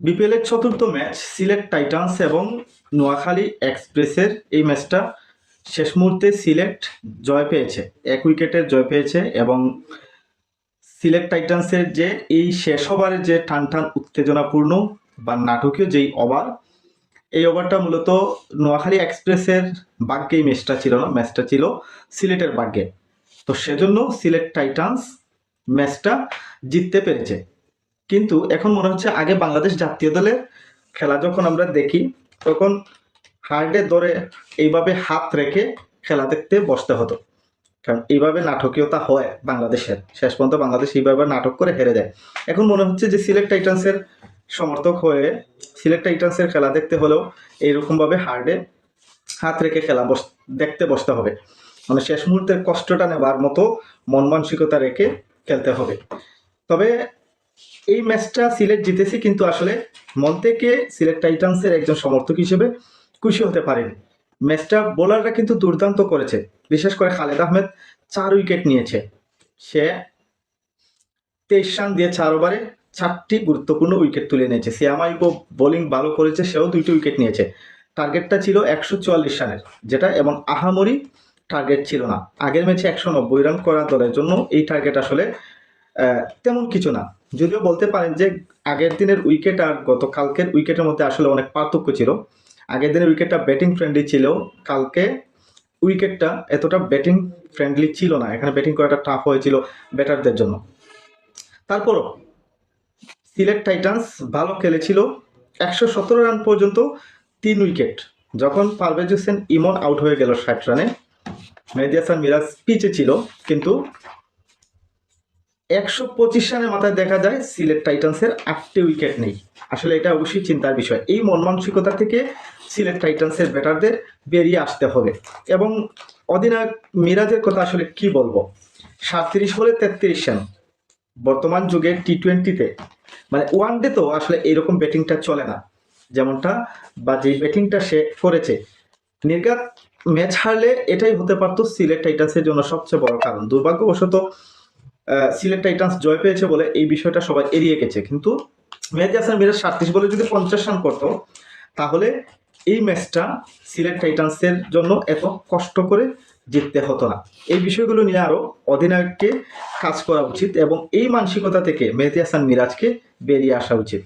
BPL এর চতুর্থ match Sylhet Titans এবং নোয়াখালী এক্সপ্রেসের এই ম্যাচটা শেষ মুহূর্তে সিলেট জয় পেয়েছে। এক উইকেটের জয় পেয়েছে এবং সিলেট টাইটান্সের যে এই শেষ ওভারের যে টান টান উত্তেজনাপূর্ণ বা নাটকীয় যেই ওভার, এই ওভারটা মূলত নোয়াখালী এক্সপ্রেসের ভাগ্যে এই ম্যাচটা ছিল না, ম্যাচটা ছিল সিলেটের ভাগ্যে তো সেজন্য সিলেট টাইটান্স ম্যাচটা জিততে পেরেছে। কিন্তু এখন মনে হচ্ছে আগে বাংলাদেশ জাতীয় দলের খেলা যখন আমরা দেখি, তখন হার্ডে ধরে এইভাবে হাত রেখে খেলা দেখতে বসতে হতো। কারণ এইভাবে নাটকীয়তা হয় বাংলাদেশের। শেষ পর্যন্ত বাংলাদেশ এইভাবে নাটক করে হেরে যায়। এখন মনে হচ্ছে যে সিলেট টাইটান্সের সমর্থক হয়ে সিলেট টাইটান্সের খেলা দেখতে হলেও এইরকমভাবে হার্ডে হাত রেখে খেলা বস, দেখতে বসতে হবে। মানে শেষ মুহূর্তের কষ্টটা নেবার মতো মন মানসিকতা রেখে খেলতে হবে। তবে এই ম্যাচটা সিলেট জিতেছে কিন্তু আসলে মন থেকে সিলেট টাইটান্সের একজন সমর্থক হিসেবে খুশি হতে পারেনি। ম্যাচটা বোলাররা কিন্তু দুর্দান্ত করেছে। বিশেষ করে খালেদ আহমেদ চার উইকেট নিয়েছে। সে তেইশ রান দিয়ে চার ওভারে চারটি গুরুত্বপূর্ণ উইকেট তুলে নিয়েছে। সিয়ামাইবো বোলিং ভালো করেছে, সেও দুইটি উইকেট নিয়েছে। টার্গেটটা ছিল একশো চুয়াল্লিশ রানের, যেটা এবং আহামরি টার্গেট ছিল না। আগের ম্যাচে একশো নব্বই রান করা দলের জন্য এই টার্গেট আসলে তেমন কিছু না। যদিও বলতে পারেন যে আগের দিনের উইকেট আর গতকালকের উইকেটের মধ্যে আসলে অনেক পার্থক্য ছিল। আগের দিনের উইকেটটা ব্যাটিং ফ্রেন্ডলি ছিল, কালকে উইকেটটা এতটা ব্যাটিং ফ্রেন্ডলি ছিল না। এখানে ব্যাটিং করাটা টাফ হয়েছিল ব্যাটারদের জন্য। তারপরও সিলেট টাইটান্স ভালো খেলেছিল। একশো সতেরো রান পর্যন্ত তিন উইকেট যখন পারভেজ হোসেন ইমন আউট হয়ে গেল ষাট রানে মেহেদি হাসান মিরাজ পিচে ছিল, কিন্তু একশো পঁচিশ রানের মাথায় দেখা যায় সিলেট টাইটান্সের আটটি উইকেট নেই। আসলে এটা অবশ্যই চিন্তার বিষয়। এই মন মানসিকতা থেকে সিলেট টাইটান্সের ব্যাটারদের বেরিয়ে আসতে হবে। এবং অধিনায়ক মিরাজের কথা আসলে কি বলব? সাতত্রিশ বলে তেত্রিশ রান। বর্তমান যুগে টি টোয়েন্টিতে মানে ওয়ান ডে তো আসলে এরকম ব্যাটিংটা চলে না। যেমনটা বা যে ব্যাটিংটা সে করেছে। নির্গাত ম্যাচ হারলে এটাই হতে পারতো সিলেট টাইটান্সের জন্য সবচেয়ে বড় কারণ। দুর্ভাগ্যবশত সিলেট টাইটান্স জয় পেয়েছে বলে এই বিষয়টা সবাই এড়িয়ে গেছে। কিন্তু মেহেদি হাসান মিরাজ সাতত্রিশ বলে যদি পঞ্চাশ রান করতো, তাহলে এই ম্যাচটা সিলেট টাইটান্সের জন্য এত কষ্ট করে জিততে হতো না। এই বিষয়গুলো নিয়ে আরও অধিনায়ককে কাজ করা উচিত এবং এই মানসিকতা থেকে মেহেদি হাসান মিরাজকে বেরিয়ে আসা উচিত।